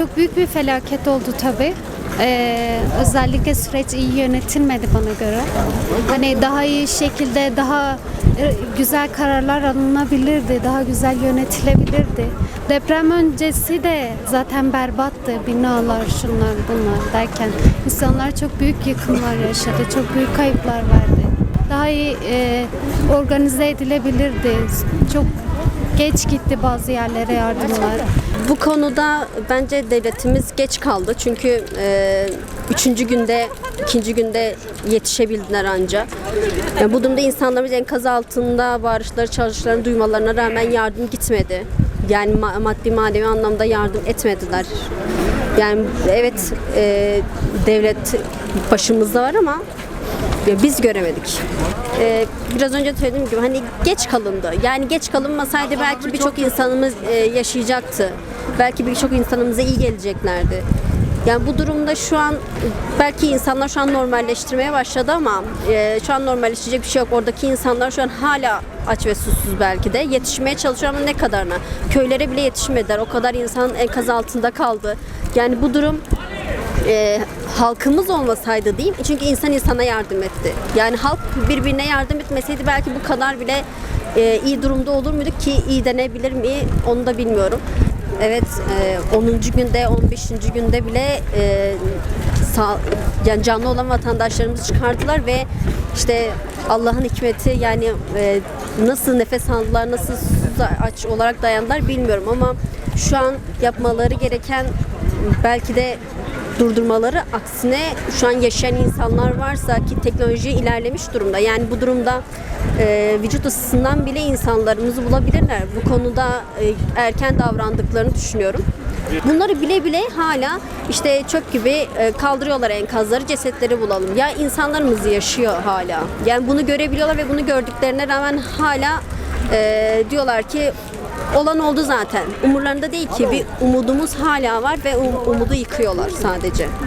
çok büyük bir felaket oldu tabii. Ee, özellikle süreç iyi yönetilmedi bana göre. Hani daha iyi şekilde daha e, güzel kararlar alınabilirdi, daha güzel yönetilebilirdi. Deprem öncesi de zaten berbattı. Binalar, şunlar, bunlar derken insanlar çok büyük yıkımlar yaşadı, çok büyük kayıplar verdi. Daha iyi e, organize edilebilirdi. Çok geç gitti bazı yerlere yardımlar. Bu konuda bence devletimiz geç kaldı. Çünkü e, üçüncü günde, ikinci günde yetişebildiler anca. Yani bu durumda insanlarımız enkaz altında bağırışları, çağrışlarını duymalarına rağmen yardım gitmedi. Yani ma- maddi manevi anlamda yardım etmediler. Yani evet e, devlet başımızda var ama ya biz göremedik. Ee, biraz önce söylediğim gibi hani geç kalındı. Yani geç kalınmasaydı belki birçok insanımız e, yaşayacaktı. Belki birçok insanımıza iyi geleceklerdi. Yani bu durumda şu an belki insanlar şu an normalleştirmeye başladı ama e, şu an normalleşecek bir şey yok. Oradaki insanlar şu an hala aç ve susuz belki de. Yetişmeye çalışıyor ama ne kadarına? Köylere bile yetişmediler. O kadar insan enkaz altında kaldı. Yani bu durum e, halkımız olmasaydı diyeyim. Çünkü insan insana yardım etti. Yani halk birbirine yardım etmeseydi belki bu kadar bile e, iyi durumda olur muyduk ki iyi denebilir mi onu da bilmiyorum. Evet e, 10. günde 15. günde bile e, sağ, yani canlı olan vatandaşlarımızı çıkardılar ve işte Allah'ın hikmeti yani e, nasıl nefes aldılar, nasıl aç olarak dayandılar bilmiyorum ama şu an yapmaları gereken belki de durdurmaları aksine şu an yaşayan insanlar varsa ki teknoloji ilerlemiş durumda. Yani bu durumda e, vücut ısısından bile insanlarımızı bulabilirler. Bu konuda e, erken davrandıklarını düşünüyorum. Bunları bile bile hala işte çöp gibi e, kaldırıyorlar enkazları, cesetleri bulalım. Ya insanlarımız yaşıyor hala. Yani bunu görebiliyorlar ve bunu gördüklerine rağmen hala e, diyorlar ki olan oldu zaten. Umurlarında değil ki bir umudumuz hala var ve um- umudu yıkıyorlar sadece.